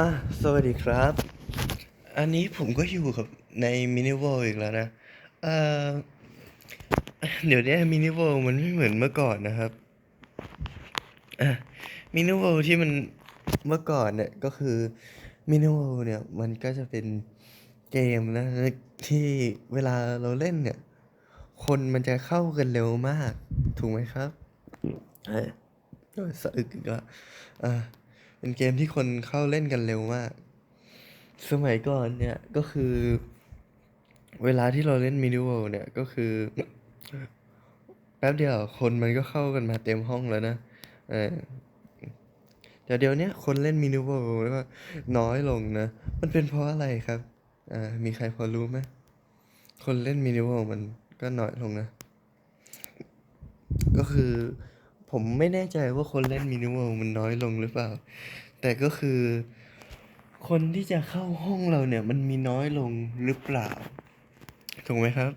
อะสวัสดีครับ อันนี้ผมก็อยู่กับในมินิ w o r l d อีกแล้วนะเอ่อเดี๋ยวนี้มินิ w o r l d มันไม่เหมือนเมื่อก่อนนะครับอะมินิ w o r l d ที่มันเมื่อก่อนเนี่ยก็คือมินิ w o r l d เนี่ยมันก็จะเป็นเกมนะที่เวลาเราเล่นเนี่ย คนมันจะเข้ากันเร็วมาก ถูกไหมครับเออโอ้ยสะอึกอีกแล้วอ่า เป็นเกมที่คนเข้าเล่นกันเร็วมาก สมัยก่อนเนี่ยก็คือ เวลาที่เราเล่นมินิ w o r l d เนี่ยก็คือ แป๊บเดียวคนมันก็เข้ากันมาเต็มห้องแล้วนะเออแต่เดี๋ยวนี้คนเล่นมินิ w o r l d แล้วก็น้อยลงนะ มันเป็นเพราะอะไรครับอ่ามีใครพอรู้ไหมคนเล่นมินิ w o r l d มันก็น้อยลงนะ ก็คือ ผมไม่แน่ใจว่าคนเล่นมินิ w o r l d มันน้อยลงหรือเปล่า แต่ก็คือ คนที่จะเข้าห้องเราเนี่ย มันมีน้อยลงหรือเปล่า ถูกไหมครับ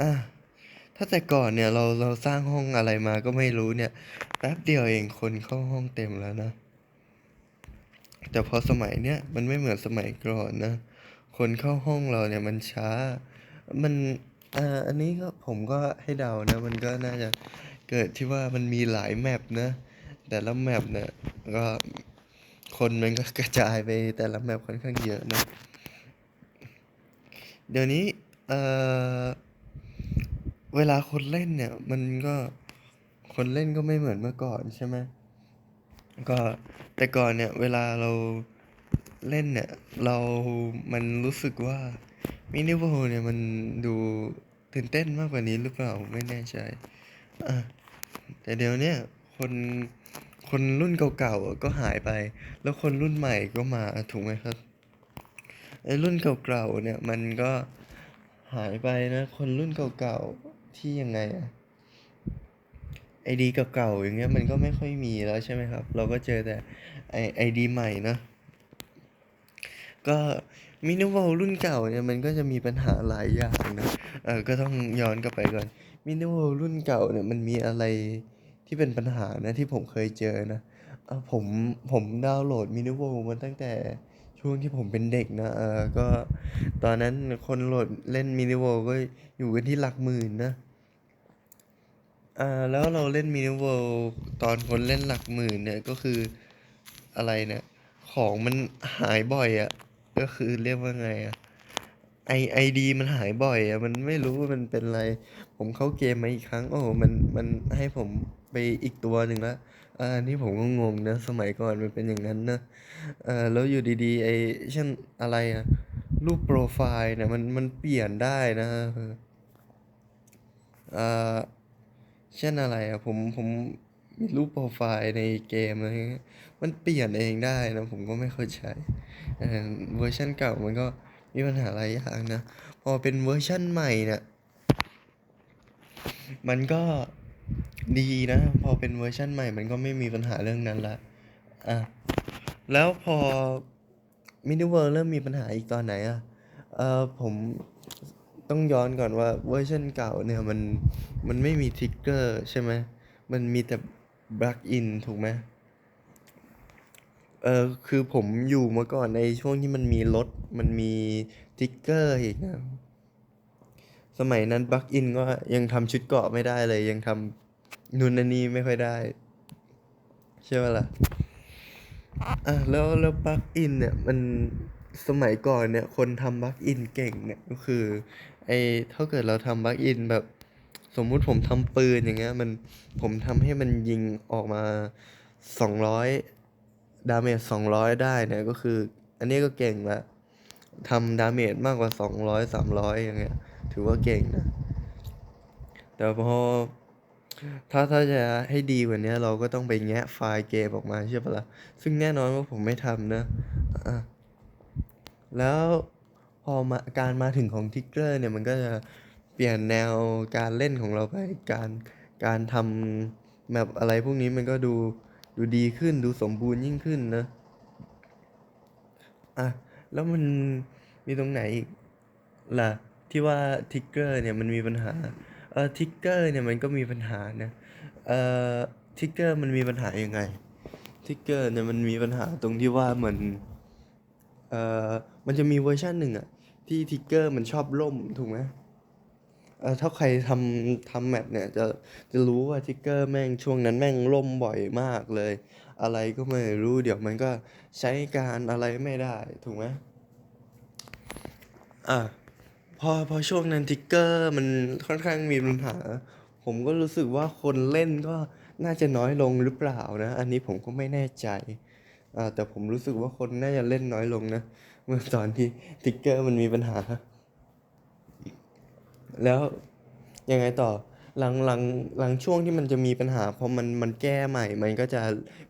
อะถ้าแต่ก่อนเนี่ยเราเราสร้างห้องอะไรมาก็ไม่รู้เนี่ยแป๊บเดียวเองคนเข้าห้องเต็มแล้วนะ แต่พอสมัยเนี้ยมันไม่เหมือนสมัยก่อนนะ คนเข้าห้องเราเนี่ยมันช้า มันอ่าอันนี้ก็ผมก็ให้เดานะ มันก็น่าจะ เกิดที่ว่ามันมีหลายแมปนะ แต่ละแมปเนี่ยก็คนมันก็กระจายไปแต่ละแมปค่อนข้างเยอะนะ เดี๋ยวนี้เอ่อเวลาคนเล่นเนี่ยมันก็คนเล่นก็ไม่เหมือนเมื่อก่อนใช่ไหมก็แต่ก่อนเนี่ยเวลาเราเล่นเนี่ยเรา มันรู้สึกว่ามินิ w o r l d เนี่ยมันดูตื่นเต้นมากกว่านี้หรือเปล่าไม่แน่ใจ แต่เดี๋ยวเนี้ยคนคนรุ่นเก่าๆก็หายไป แล้วคนรุ่นใหม่ก็มาถูกไหมครับไอ้รุ่นเก่าๆเนี่ยมันก็หายไปนะ คนรุ่นเก่าๆที่ยังไงอะไอดีเก่าๆอย่างเงี้ยมันก็ไม่ค่อยมีแล้วใช่ไหมครับ เราก็เจอแต่ไอไอดีใหม่นะก็มินิวอลรุ่นเก่าเนี่ยมันก็จะมีปัญหาหลายอย่างนะเออก็ต้องย้อนกลับไปก่อน มินิวอลรุ่นเก่าเนี่ยมันมีอะไรที่เป็นปัญหานะที่ผมเคยเจอนะเออผมผมดาวน์โหลดมินิวอลมาตั้งแต่ช่วงที่ผมเป็นเด็กนะเออก็ตอนนั้นคนโหลดเล่นมินิวอลก็อยู่กันที่หลักหมื่นนะอ่าแล้วเราเล่นมินิวอลตอนคนเล่นหลักหมื่นเนี่ยก็คืออะไรเนี่ยของมันหายบ่อยอะก็คือเรียกว่าไงอะ ไอไอดีมันหายบ่อยอะมันไม่รู้ว่ามันเป็นอะไร ผมเข้าเกมมาอีกครั้ง โอ้โหมันมันให้ผมไปอีกตัวหนึ่งล้วอาอันนี้ผมก็งงนะ สมัยก่อนมันเป็นอย่างนั้นนะเออแล้วอยู่ดีๆ ไอเช่นอะไรอะรูปโปรไฟล์เนี่ยมันมันเปลี่ยนได้นะเออเช่นอะไรอะผมผมมีรูปโปรไฟล์ในเกมอะไรเงี้ยมันเปลี่ยนเองได้นะ ผมก็ไม่เข้าใจเออเวอร์ชันเก่ามันก็ มีปัญหาหลายอย่างนะ พอเป็นเวอร์ชันใหม่เนี่ยมันก็ดีนะ พอเป็นเวอร์ชันใหม่ มันก็ไม่มีปัญหาเรื่องนั้นละอะแล้วพอมินิเวิร์เริ่มมีปัญหาอีกตอนไหนอะเออผมต้องย้อนก่อนว่าเวอร์ชันเก่าเนี่ยมันมันไม่มีทริกเกอร์ใช่ไหมมันมีแต่บลักอินถูกไหม เออคือผมอยู่มาก่อนในช่วงที่มันมีรถ มันมีติ๊กเกอร์อีกนะสมัยนั้นบักอินก็ยังทำชุดเกาะไม่ได้เลย ยังทำนูนนนี่ไม่ค่อยได้ใช่ไหมล่ะอะแล้วแล้วบักอินเนี่ยมันสมัยก่อนเนี่ย คนทำบักอินเก่งเนี่ยก็คือ ไอ้ถ้าเกิดเราทำบักอินแบบ สมมุติผมทำปืนอย่างเงี้ย มันผมทำให้มันยิงออกมาสองร้อย ดาเมจสองร้อยได้เนี่ยก็คือ อันนี้ก็เก่งละทำดาเมจมากกว่าสองร้อยสามร้อยอย่างเงี้ย ถือว่าเก่งนะ แต่พอถ้าถ้าจะให้ดีกว่านี้เราก็ต้องไปแงะไฟล์เกมออกมาใช่ปะละ่ะ ซึ่งแน่นอนว่าผมไม่ทำนะอะแล้วพอมาการมาถึงของทิกเกอร์เนี่ยมันก็จะเปลี่ยนแนวการเล่นของเราไป การการทำแบบอะไรพวกนี้มันก็ดู ดูดีขึ้นดูสมบูรณ์ยิ่งขึ้นนะอะแล้วมันมีตรงไหนอีกล่ะที่ว่าทิกเกอร์เนี่ยมันมีปัญหาเออทิกเกอร์เนี่ยมันก็มีปัญหานะเออทิกเกอร์มันมีปัญหายังไงทิกเกอร์เนี่ยมันมีปัญหาตรงที่ว่าเหมือนเออมันจะมีเวอร์ชันหนึ่งอะที่ทิกเกอร์มันชอบล่มถูกไหม เออถ้าใครทำทำแมปเนี่ยจะจะรู้ว่าทิกเกอร์แม่งช่วงนั้นแม่งล่มบ่อยมากเลย อะไรก็ไม่รู้เดี๋ยวมันก็ใช้การอะไรไม่ได้ถูกไหมอะพอพอช่วงนั้นทิกเกอร์มันค่อนข้างมีปัญหา ผมก็รู้สึกว่าคนเล่นก็น่าจะน้อยลงหรือเปล่านะ อันนี้ผมก็ไม่แน่ใจอ่าแต่ผมรู้สึกว่าคนน่าจะเล่นน้อยลงนะ เมื่อตอนที่ทิกเกอร์มันมีปัญหา แล้วยังไงต่อหลังหลังหลังช่วงที่มันจะมีปัญหาพอมันมันแก้ใหม่ มันก็จะ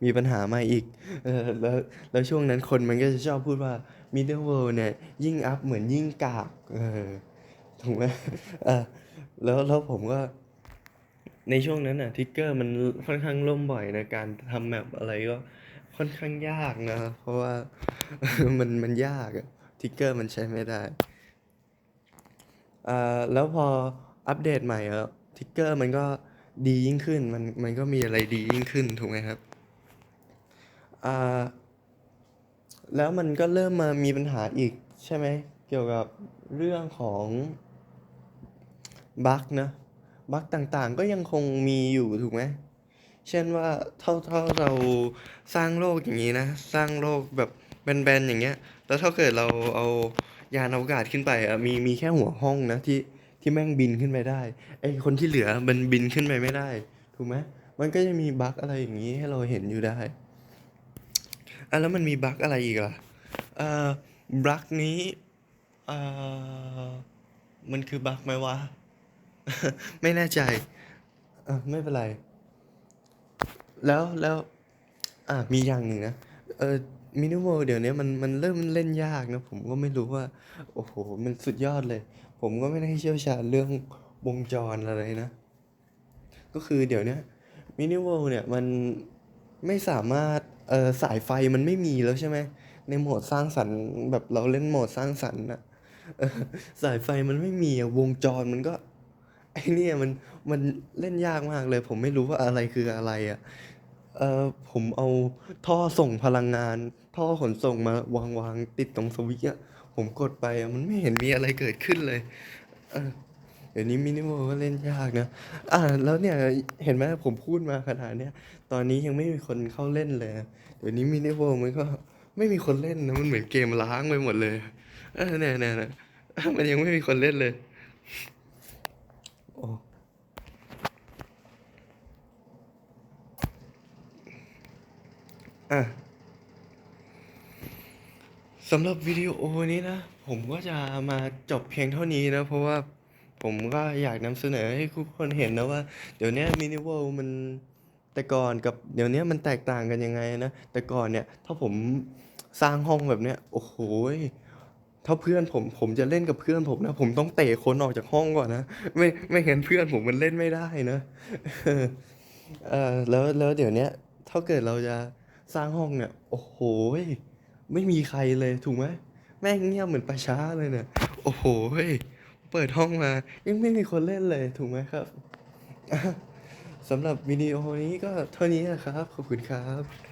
มีปัญหาใหมาอีกเออแล้วแล้วช่วงนั้นคนมันก็จะชอบพูดว่า middle world เนี่ยยิ่งอัพเหมือนยิ่งกากเออถูกไหมเออแล้วแล้วผมก็ ในช่วงนั้นน่ะทิกเกอร์มันค่อนข้างล่มบ่อยในการทำแมปอะไรก็ค่อนข้างยากนะ เพราะว่ามันมันยากอะทิกเกอร์มันใช้ไม่ได้ อ่า แล้วพออัปเดตใหม่อะทิกเกอร์มันก็ดียิ่งขึ้น มันมันก็มีอะไรดียิ่งขึ้น ถูกไหมครับ อ่า แล้วมันก็เริ่มมามีปัญหาอีกใช่ไหม เกี่ยวกับเรื่องของบั๊กนะ บั๊กต่างๆ ก็ยังคงมีอยู่ถูกไหม เช่นว่าเท่าเท่าเราสร้างโลกอย่างนี้นะ สร้างโลกแบบแบนๆอย่างเงี้ย แล้วถ้าเกิดเราเอา ยานอวกาศขึ้นไปอะมีมีแค่หัวห้องนะที่ที่แม่งบินขึ้นไปได้ไอคนที่เหลือมันบินขึ้นไปไม่ได้ ถูกไหมมันก็จะมีบั๊กอะไรอย่างนี้ให้เราเห็นอยู่ได้อะแล้วมันมีบั๊กอะไรอีกล่ะเอ่อบั๊กนี้เอ่อมันคือบั๊กไหมวะ ไม่แน่ใจอะไม่เป็นไร แล้วแล้วอะมีอย่างหนึ่งนะเออ มินิมอลเดี๋ยวนี้มันมันเริ่มเล่นยากนะผมก็ไม่รู้ว่า โอ้โห มันสุดยอดเลย ผมก็ไม่ได้เชี่ยวชาญเรื่องวงจรอะไรนะ ก็คือเดี๋ยวนี้มินิมอลเนี่ยมันไม่สามารถเอ่อสายไฟมันไม่มีแล้วใช่ไหมในโหมดสร้างสรรค์แบบเราเล่นโหมดสร้างสรรค์นะสายไฟมันไม่มีอะวงจรมันก็ไอเนี่ยมันมันเล่นยากมากเลย ผมไม่รู้ว่าอะไรคืออะไรอะ เออผมเอาท่อส่งพลังงาน ท่อขนส่งมาวางวางติดตรงสวิตช์อะผมกดไปอะมันไม่เห็นมีอะไรเกิดขึ้นเลย เออเดี๋ยวนี้มินิมอลก็เล่นยากนะ อ่า แล้วเนี่ยเห็นไหมผมพูดมาขนาดเนี้ยตอนนี้ยังไม่มีคนเข้าเล่นเลยเดี๋ยวนี้มินิมอลมันก็ไม่มีคนเล่นนะมันเหมือนเกมล้างไปหมดเลยเออเนี่ยเนี่ยเนี่ยมันยังไม่มีคนเล่นเลย อะสำหรับวิดีโอนี้นะ ผมก็จะมาจบเพียงเท่านี้นะ เพราะว่าผมก็อยากนำเสนอให้ทุกคนเห็นนะว่า เดี๋ยวนี้มินิเวลมันแต่ก่อนกับเดี๋ยวนี้มันแตกต่างกันยังไงนะ แต่ก่อนเนี่ย ถ้าผมสร้างห้องแบบเนี้ยโอ้โหถ้าเพื่อนผมผมจะเล่นกับเพื่อนผมนะ ผมต้องเตะคนออกจากห้องก่อนนะไม่ไม่งั้นเพื่อนผมมันเล่นไม่ได้นะเออแล้วแล้วเดี๋ยวนี้ถ้าเกิดเราจะ สร้างห้องเนี่ย โอ้โหไม่มีใครเลยถูกไหมแม่งเงียบเหมือนประช้าเลยเนี่ย โอ้โหเปิดห้องมา ยังไม่มีคนเล่นเลยถูกไหมครับสำหรับวิดีโอนี้ก็เท่านี้นะครับ ขอบคุณครับ